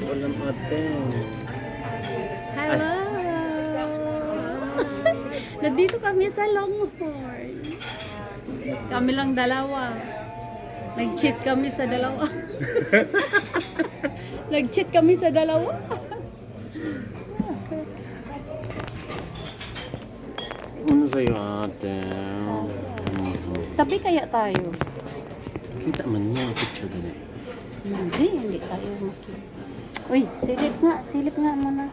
Walang ate. Hello! Nandito kami sa Longhorn. Kami lang dalawa. Nag-cheat kami sa dalawa. Nag-cheat kami sa dalawa. Ano sa'yo ate? Tabi kaya tayo? Kita man niya ang picture din. Hindi, hindi tayo makita. Uy, silip nga, silip nga muna.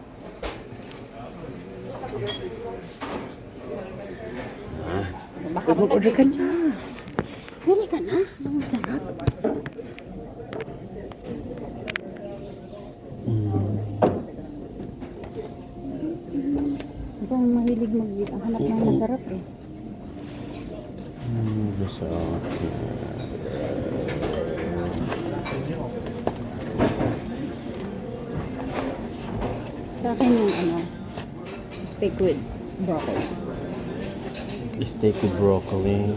Baka mag-order ka na. Pili ka na. Ang sarap. Ikaw ang mahilig maghanap ng masarap eh. mm, gusto ate. Sa akin yung ano, steak with broccoli. Steak with broccoli.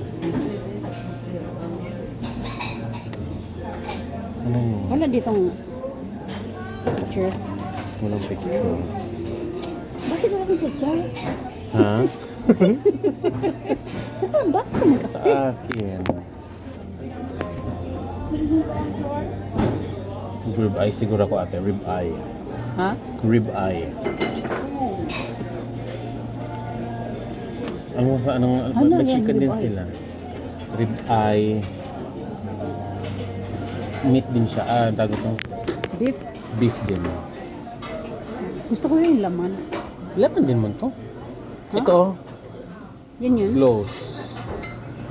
Ano yun? Wala ditong picture. Walang picture. Bakit wala kang picture? Ha? Bakit naman kasi? Sa akin. Rib eye siguro ako ate. Rib eye. Ha? Rib eye. Ano sa anong Ano may chicken din sila. Rib eye. Meat din siya. Ah, tawag ito. Beef? Beef din. Gusto ko rin yung laman. Laman din man to. Ha? Ito oh. Yan yun? Flows.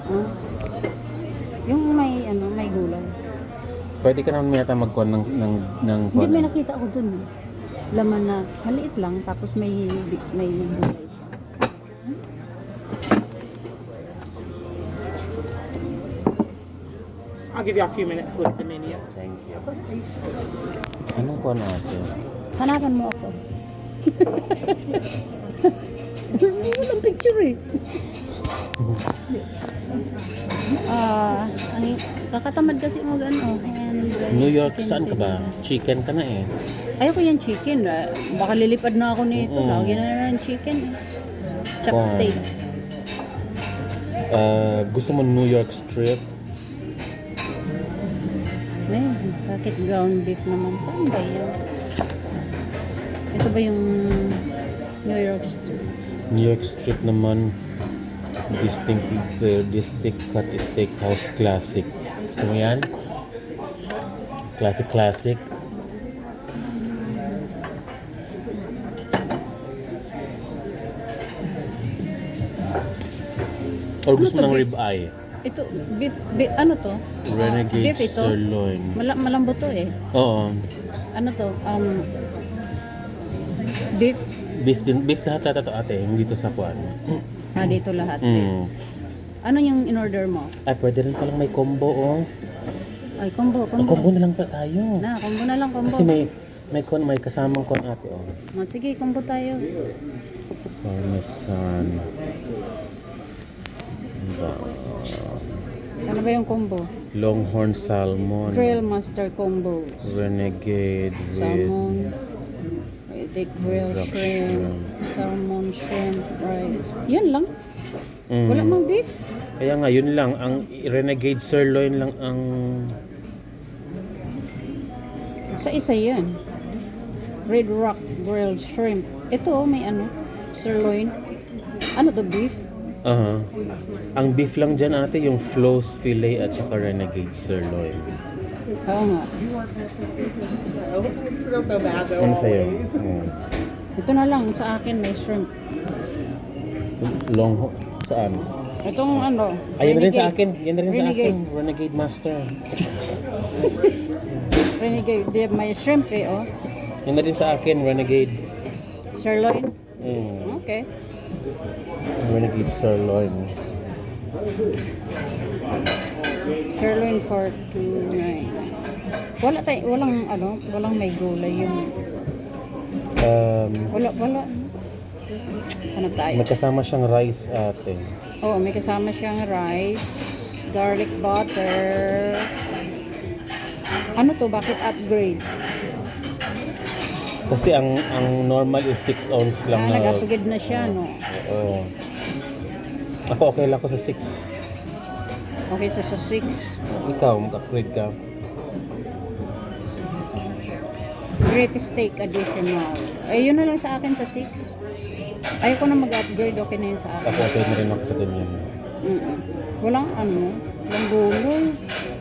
Ah. Yung may ano, may gulay. Pwede ka naman yata magkuhan ng, ng, ng Hindi kuwan. may nakita ako dun. eh. Laman na maliit lang tapos may may gulay siya. I'll give you a few minutes at the menu. Thank you. Anong kuhan natin? Hanapan mo ako. Walang picture eh. Ah, ang kakatamad kasi mag ano, and New York, saan ka ba? Chicken ka na eh. Ayoko yung chicken. ah. Baka lilipad na ako nito. Mm. Lagi na lang chicken. eh. Chop Corn. steak. Ah, gusto mo New York strip? May, bakit ground beef naman? Saan ba yun? Ito ba yung New York steak? New York strip naman. Distinctly clear, distinct cut steakhouse classic. Gusto mo yan? Classic classic. Or gusto mo Ano ng beef? rib eye? Ito, beef, beef ano to? Renegade beef ito? sirloin. Mala, malambot to eh. Oo. Ano to? Um, beef? Beef din, beef lahat ata to ate, hindi to sa kuan. Ah, dito lahat. beef. Mm. Ano yung in-order mo? Ay, pwede rin palang may combo, oh. Ay, combo, combo. combo na lang pa tayo. Na, combo na lang, combo. Kasi may may kon may kasamang kon ate, oh. Oh, sige, combo tayo. Parmesan. Ba, Sana ba yung combo? Longhorn salmon. Grill master combo. Renegade with Salmon. Riddick grill Rock shrimp. shrimp. Salmon shrimp. Right. Yan lang. Mm. Wala mang beef. Kaya nga, yun lang. Ang Renegade sirloin lang ang... Sa isa yan. Red Rock grilled shrimp. Ito oh, may ano, sirloin. Ano to beef? Aha. Ang beef lang dyan ate, yung flows fillet at saka Renegade sirloin. Oo nga. Ano sa'yo? Mm. Ito na lang sa akin may shrimp. Long... Saan? Itong ano, Ayun na rin sa akin. Yan na rin sa akin. Renegade Master. Renegade. Di, may shrimp eh, oh. Yan na rin sa akin. Renegade. Sirloin. Mm. Okay. Renegade sirloin. Sirloin for 2.9. Wala tay, walang ano, walang may gulay yung Um, wala wala. Hanap tayo. may kasama siyang rice ate. Oh, may kasama siyang rice, garlic butter. Ano to? Bakit upgrade? Kasi ang ang normal is 6 ounce Ah, lang na. nagapagid na siya, no? Oo. Ako okay lang ako sa 6. Okay, so sa 6. Ikaw, mag-upgrade ka. Great steak additional. Eh, yun na lang sa akin sa 6. Ayoko na mag-upgrade. Okay na yun sa akin. Ako okay na rin ako sa ganyan. Mm-mm. Walang ano, walang gulay.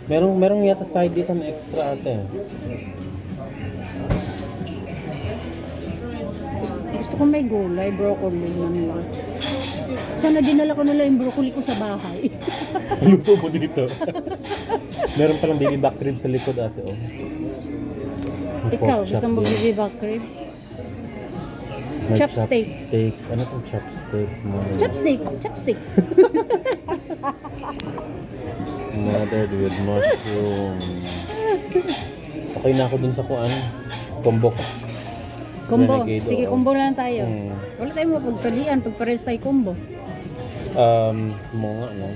Merong, merong yata side dito na extra ate. Gusto ko may gulay, broccoli man lang. Sana dinala ko nila yung broccoli ko sa bahay. Luto mo dito. Meron palang baby back ribs sa likod ate. Oh. May Ikaw, pork gusto chop mo bibi back ribs? May Chopstick. chopstick. Ano tong chopstick? Smothered, Chopstick, chopstick. smothered with mushroom. Okay na ako dun sa kuan. Combo ko. Combo. Renegade, Sige, oo. combo na lang tayo. Hmm. Wala tayong mapagpalian pag pares tayo combo. Um, mo nga, no?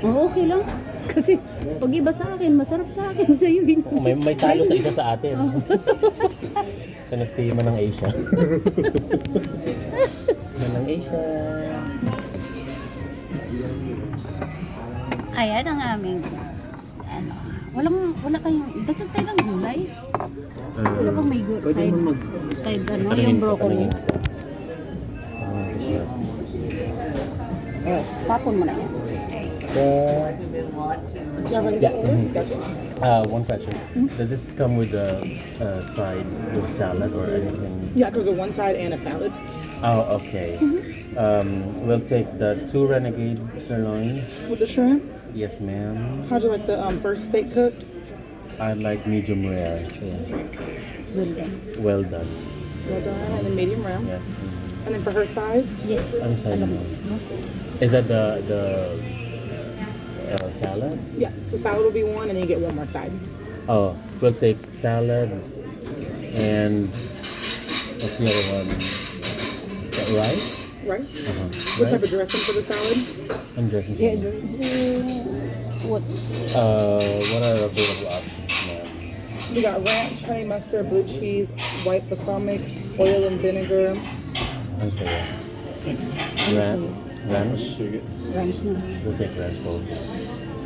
Oh, okay lang. Kasi pag iba sa akin, masarap sa akin sa iyo. hindi. May, may talo sa isa sa atin. Sana si Manang Asia. Manang Asia. Ayan ang aming ano, walang wala kayong dagdag tayo ng gulay. Wala bang may gulay side side ano, yung broccoli. Oh, tapon mo na yan. To Yeah. Gotcha. Uh, one question. Does this come with a, a side with salad or anything? Yeah, because of one side and a salad. Oh, okay. Um, we'll take the two renegade sirloin. With the shrimp. Yes, ma'am. How'd you like the um, first steak cooked? I like medium rare. Yeah. Well done. Well done. Well done. And then medium rare. Yes. And then for her sides, Yes. Ano side Alam mo? mo. Is that the the uh, salad? yeah. So salad will be one, and then you get one more side. Oh, we'll take salad and what's the other one? Is that rice? Rice. Uh-huh. What type of dressing for the salad? I'm dressing. Yeah, sauce. what? Uh, what are available options, ma'am? We got ranch, honey mustard, blue cheese, white balsamic, oil and vinegar. Ano sa'yo? Ran ranch? Ranch na. We'll take ranch both.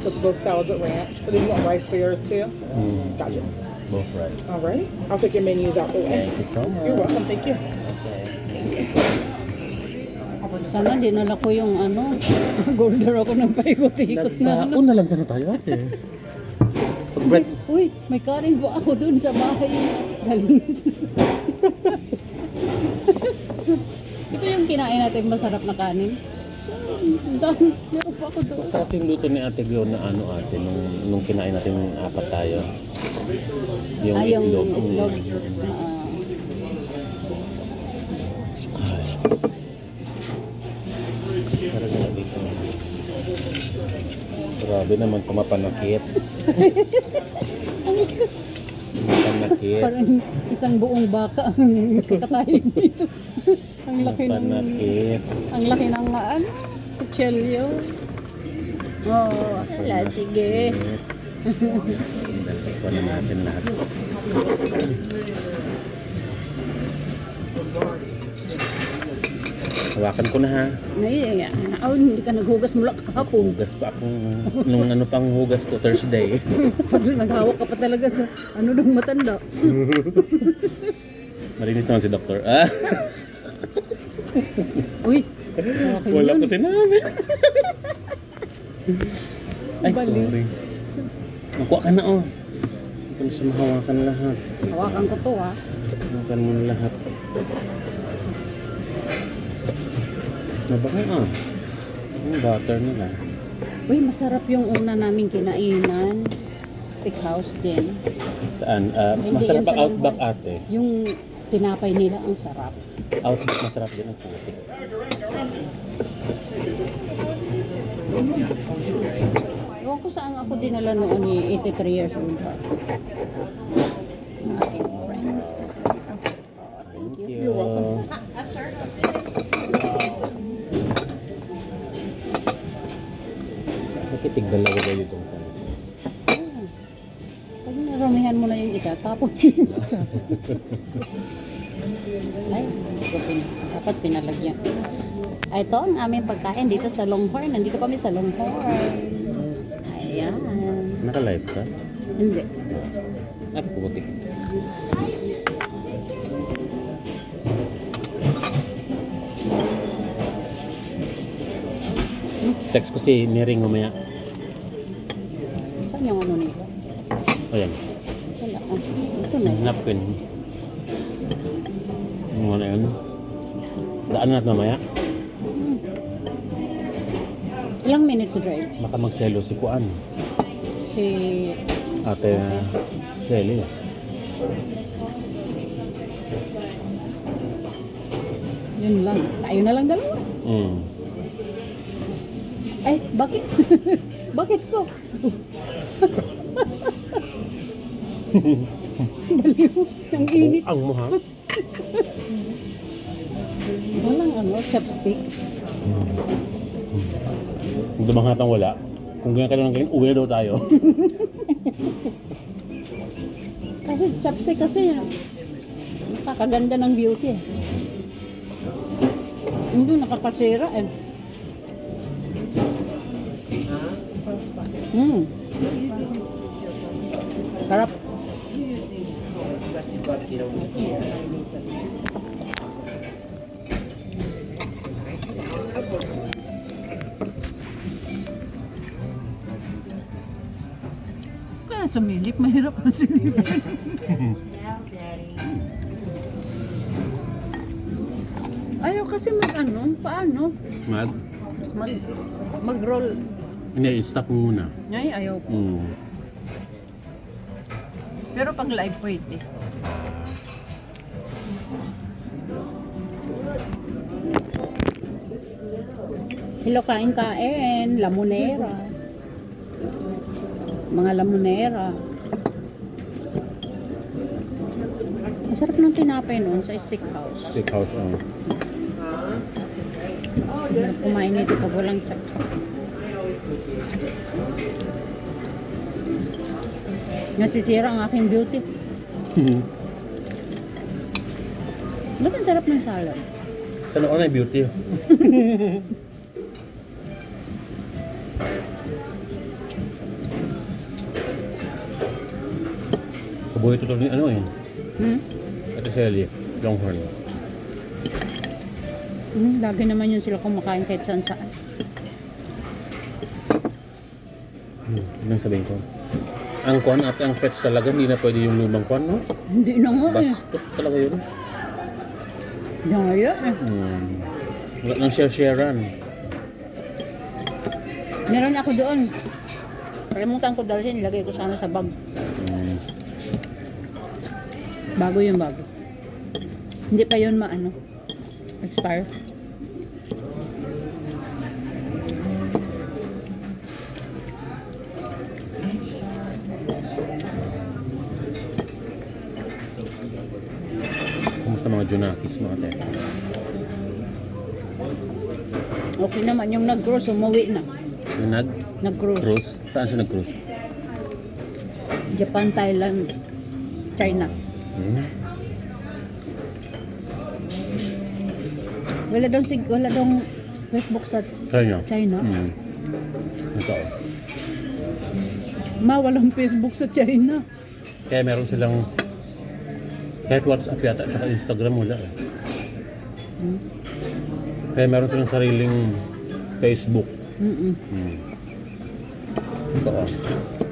So both salads with ranch. But then you want rice for yours too? Mm, Gotcha. both rice. Alright. I'll take your menus out the way. Thank you so much. You're welcome. Thank you. Okay. Sana dinala ko yung ano, order ako ng paikot-ikot na ano. Nagbaon na lang sana tayo ate. Bread, Uy, may kanin po ako dun sa bahay. Galing. Ito yung kinain natin masarap na kanin. Ang dami. Meron pa ako doon. Masarap yung luto ni Ate Glo na ano ate, nung, nung kinain natin yung apat tayo. Yung Ah, yung itlog. itlog. Mm. Ah, Ay. Parang na dito. Grabe naman pumapanakit. Mapanakit. parang isang buong baka ang kakatayin dito. ang laki ng... Ang laki ng ano, kutsilyo. Oo, oh, wala, sige. Dali ko na natin lahat. Hawakan ko na ha. Ay, ay, oh, hindi ka naghugas mula kahapon. Hugas pa akong, nung ano pang hugas ko, Thursday. Tapos naghawak ka pa talaga sa ano nung matanda. Marinis naman si Doktor. Ah, Uy, wala yun. ko sinabi. Ay, sorry. Nakuha ka na oh. Hindi ko na siya mahawakan lahat. Hawakan ko to ha. Hawakan mo na lahat. Nabaka ah. Ang butter nila. Uy, masarap yung una naming kinainan. Steakhouse din. Saan? Ah, Hindi, masarap yung ang outback Langhay. ate. Yung tinapay nila ang sarap. Outback masarap din ang putik. Ewan ko saan ako dinala noon ni 83 years old. Ang aking friend. Thank you. You're welcome. Nakitig dalawa kayo itong tanong. Pag naramihan mo na yung isa, tapos yung isa. Ay, dapat pinalagyan. Ay, ito ang aming pagkain dito sa Longhorn. Nandito kami sa Longhorn. Ayan. Naka-live ka? Hindi. Ay, putik. Text ko si Nering mamaya. Saan yung ano nila? Ayan. Wala. Ah, na. Napkin. Yung ano yun. Daan natin mamaya. Ilang minutes drive? Baka magselo si Kuan. Si... Ate Shelly. Yun lang. Tayo na lang dalawa. Mm. Ay, bakit? bakit ko? Baliw. Ang init. Ang mo ha? Walang ano, chopstick. Kung dumangatang wala, kung ganyan ka lang ng ganyan, uwi daw tayo. Kasi chopstick kasi nakakaganda ng beauty eh. Hindi nakakasira eh. Hmm. Sarap. Kaya sumilip, mahirap na silipin. Ayaw kasi mag ano, paano? Mag? Mag, mag-roll. Hindi, stop muna. Ay, ayaw. Mm. Pero pag live pwede. Hello, kain-kain. Lamunera. Mga lamunera. Masarap ng tinapay noon sa steakhouse. Steakhouse, oh. Kumain nito pag walang chopstick. Nasisira ang aking beauty. Ba't ang sarap ng salad? Sana ko na yung beauty. Kabuhay ito ni ano yun? Hmm? Ate Shelly, Longhorn. Hmm, lagi naman yun sila kumakain kahit saan saan. Hmm, yun ang sabihin ko. Ang kwan at ang fetch talaga, hindi na pwede yung lumang kwan, no? Hindi na nga eh. Bastos talaga yun. Daya eh. Hmm. Wala nang share-sharean. Meron ako doon. Kalimutan ko dalhin, ilagay ko sana sa bag. Bago yung bago. Hindi pa yun maano. Expire. Kumusta mga Junakis mga te? Okay naman yung nag-cruise, umuwi na. Yung nag Nag-cruise. cruise? Saan siya nag-cruise? Japan, Thailand, China. Hmm. Wala daw sig wala daw Facebook sa niya? China. Hmm. Ito. Ma, walang Facebook sa China. Kaya meron silang kahit WhatsApp yata at Instagram wala eh. Hmm. Kaya meron silang sariling Facebook. Mm-mm. Hmm. Ito.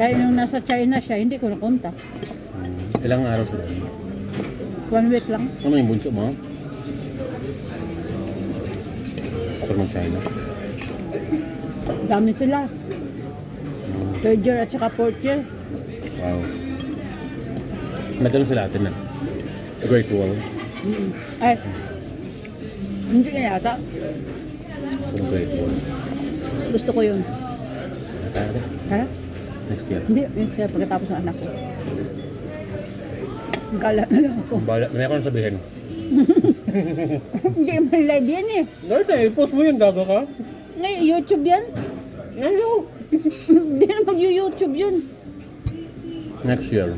Kaya nung nasa China siya, hindi ko nakonta. Hmm. Ilang araw sila? One week lang. Ano yung bunso mo? Gusto mag China. Dami sila. Hmm. Third year at saka fourth year. Wow. Nagano sila atin na. Great Wall. Mm-mm. Ay, hindi na yata. So, Great Wall. Gusto ko yun. Tara, Tara? Next year. Hindi, yun siya pagkatapos ng anak ko. Gala na lang ako. Bala, may ako na sabihin. hindi man live yan eh. Lord, eh, post mo yun, gago ka. Ngayon, YouTube yan. Ngayon. Hindi na mag-YouTube yun. Next year.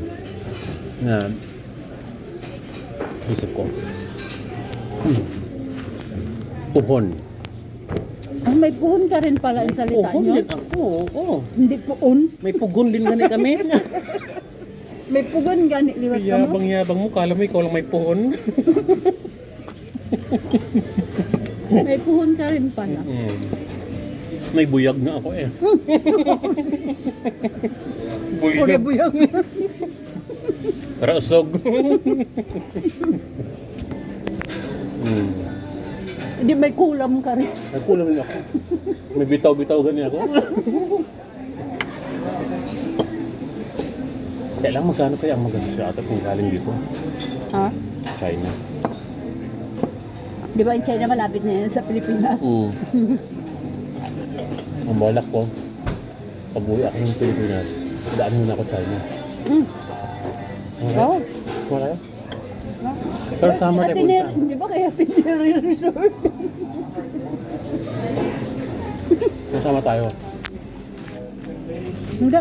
Na, Isip ko. Puhon. Ah, may puhon ka rin pala ang salita Puhon nyo. din ako. Oo. Hindi puhon. May pugon din gani kami. May pugon gani liwat ka mo. Yabang-yabang mo. Kala mo ikaw lang may puhon. May puhon ka rin pala. Mm. May buyag na ako eh. Buyag. buyang. Para usog. mm. Hindi may kulam ka rin. Nagkulang din ako. May bitaw-bitaw gani ako. Kaya lang magkano kaya ang maganda sa atin kung galing dito? Ha? China. Di ba in China malapit na yan sa Pilipinas? Mm. Ang balak ko, pag uwi ako ng Pilipinas, daan muna ako China. Mm. Pero summer tayo Tiner, punta. di ba kaya Tiner Resort? Masama tayo. Hindi.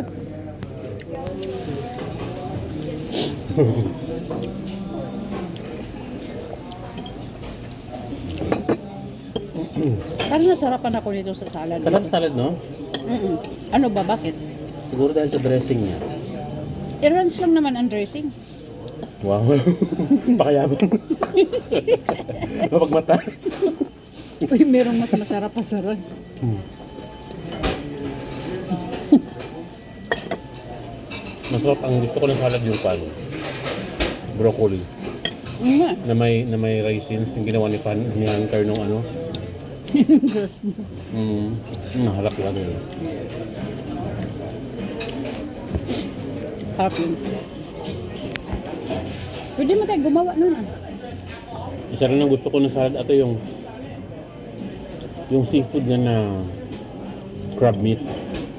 Parang nasarapan ako nito sa salad. Salad salad, no? Mm-mm. Ano ba? Bakit? Siguro dahil sa dressing niya. Irans lang naman ang dressing. Wow. Pakayabang. Mapagmata. Uy, merong mas masarap pa sa rice. Hmm. Masarap ang gusto ko ng salad yung pan. Broccoli. Nga. Na may, na may raisins yung ginawa ni, pan, ni Hunter nung ano. Diyos mo. Mm, nahalap lang yun. Happy. Pwede mo tayo gumawa nun ah. Isa rin ang gusto ko ng salad ato yung yung seafood na na crab meat.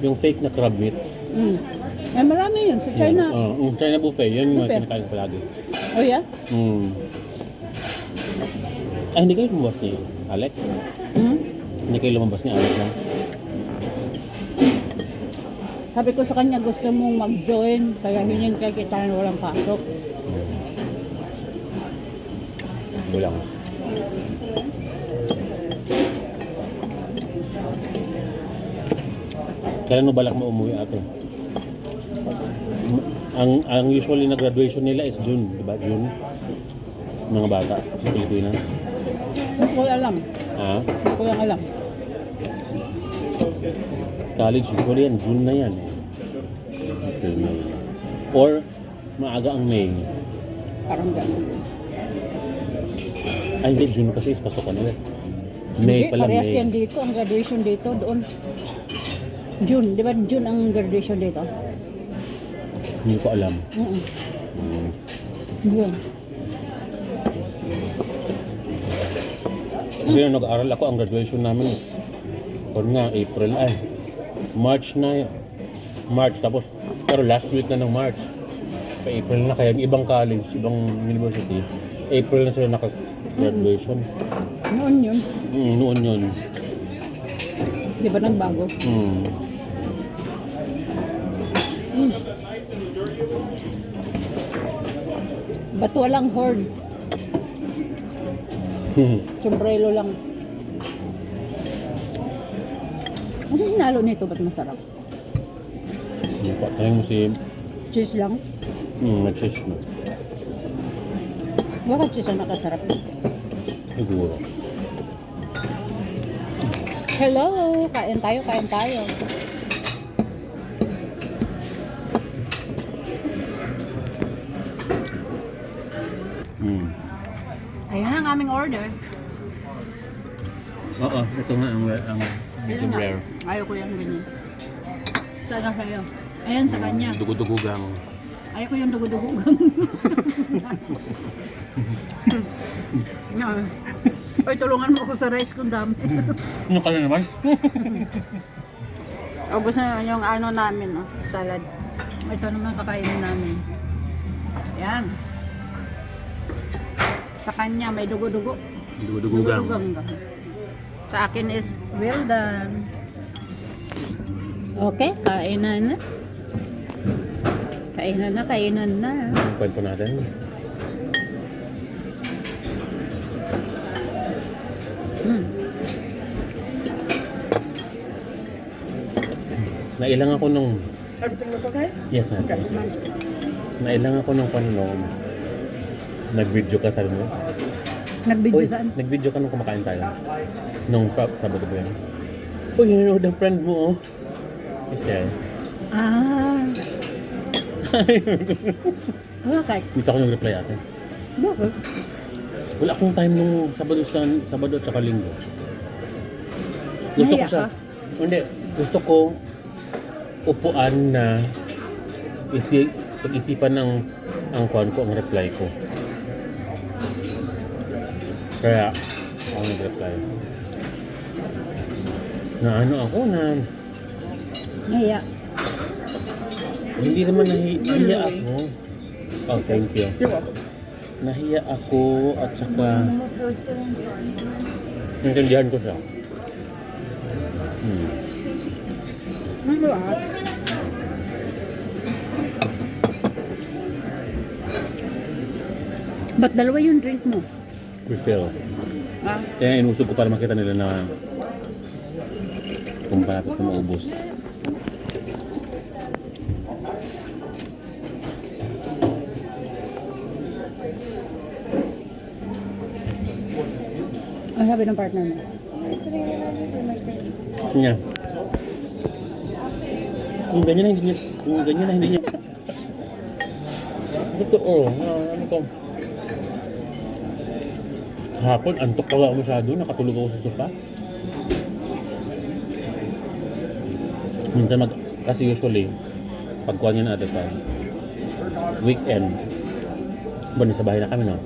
Yung fake na crab meat. Mm. Eh, marami yun sa China. Yan. Oh, yung China buffet. Yan yung Buffet. kinakain ko palagi. Oh, yeah? Mm. Ay, hindi kayo lumabas ni Alec? Hmm? Hindi kayo lumabas ni Alec lang? Sabi ko sa kanya, gusto mong mag-join, kaya hinintay kita na walang pasok. Bulang. Kailan mo balak mo umuwi ate? Ang ang usually na graduation nila is June, di ba? June. Mga bata sa Pilipinas. Hindi ko alam. Ah, Hindi ko yung alam. college usually yan, June na yan. Or maaga ang May. Parang gano'n. Ay, hindi, June kasi is pasukan nila. May pala, parehas May. yan dito. Ang graduation dito, doon. June. Di ba June ang graduation dito? Hindi ko alam. Mm Mm. Yun. Kasi nung nag-aaral ako, ang graduation namin is, kung nga, April, ay, March na yun. March, tapos, pero last week na ng March. Pa April na, kaya yung ibang college, ibang university, April na sila naka-graduation. Noon yun. Mm, noon yun. Di ba nagbago? Mm. Mm. Ba't walang horn? Sombrero lang. Ano hinalo nito? Ba't masarap? Tanong mo si, Cheese lang? mm, nag-cheese mo. Bakit ang nakasarap nito? Siguro. Hello! Kain tayo, kain tayo. Mm. Ayun ang aming order. Oo, ito nga ang, ang na. rare. Ayaw ko yung ganyan. Sana sa'yo. Ayan sa kanya. Dugo-dugugang. Ayaw ko yung dugo-dugo. Oy, tulungan mo ako sa rice kung dami. Ano ka na naman? Ubus na yun yung ano namin, oh, salad. Ito naman kakainin namin. Yan. Sa kanya may dugo-dugo. Dugo-dugugang. Dugo-dugang. Sa akin is well done. Okay, kainan na. Kainan na, kainan na. Ang kwento natin. Mm. Nailang ako nung... Yes, ma'am. Okay. Nailang ako nung panunong. Nag-video ka sa mo. Nag-video Uy, saan? Nag-video ka nung kumakain tayo. Nung prop, sabado ba yun? Uy, nanonood ang friend mo, oh. Si Shell. Ah. Bakit? Dito ako nag-reply ate. Bakit? Wala akong time nung Sabado, sa, Sabado at saka Linggo. Gusto ko Nahiya siya. ka? Hindi. Gusto ko upuan na isi, pag-isipan ng ang kuhan ko, ang reply ko. Kaya, ako nag-reply. Na ano ako na Naya. Hindi naman nahi, nahiya ako. Oh, thank you. Nahiya ako at saka naintindihan ko siya. Hmm. Ano? Ba't dalawa yung drink mo? Refill. Ah, Kaya inusog ko para makita nila na kung palapit na maubos. Sabi ng partner mo. Niya. Kung ganyan na hindi niya, kung ganyan na hindi niya. Totoo, ah, ano ko. Kahapon, antok pala ako masyado, nakatulog ako sa sofa. Minsan mag, kasi usually, pagkuha niya na at time, weekend, ba sa bahay na kami, no?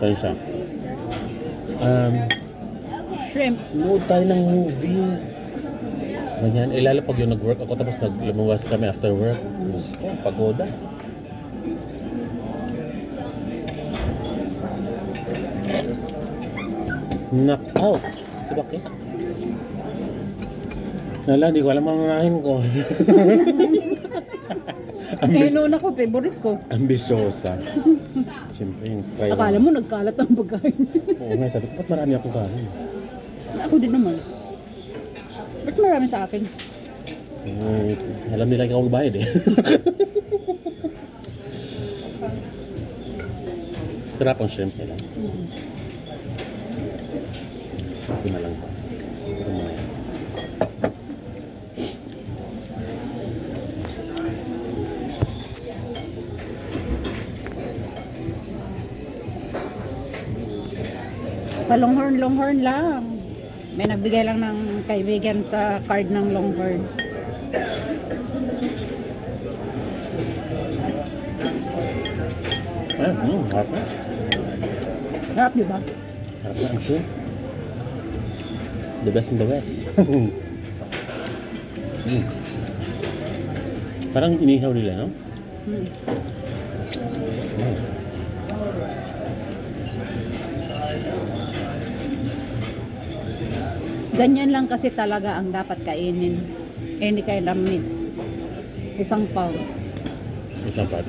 Tayo siya. Um, Shrimp. Nood tayo ng movie. Ganyan. Eh, lalo pag yung nag-work ako tapos nag lumuwas kami after work. Oh, pagoda. Out. Sa bakit? Wala, di ko alam ang mamahin ko. Eh, Ambis noon ako, favorite ko. ambisyosa. Siyempre, yung try. Akala mo nagkalat ang pagkain. Oo nga, sabi ko, ba't marami akong kanin? Ako din naman. Ba't marami sa akin? Eh, alam nila ikaw magbayad eh. Sarap ang shrimp nila. Ito na lang pa. Ito muna yan. Pa-longhorn, longhorn lang. May nagbigay lang ng kaibigan sa card ng longhorn. Ah, hmm, harap na. Harap, di ba? Harap na ang shrimp. The best in the West. mm. Parang inihaw nila, no? Hmm. Mm. Ganyan lang kasi talaga ang dapat kainin. Any kind of meat. Isang pound. Isang part.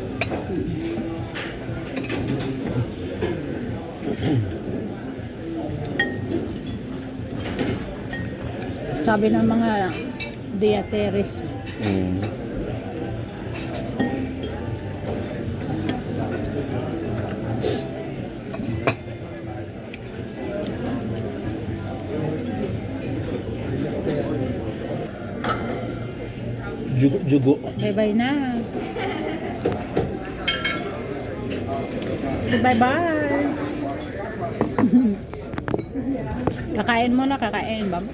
Sabi ng mga diateris, Mm. Jugo, jugo. bye-bye na. Bye-bye. kakain mo na, kakain. Bye-bye.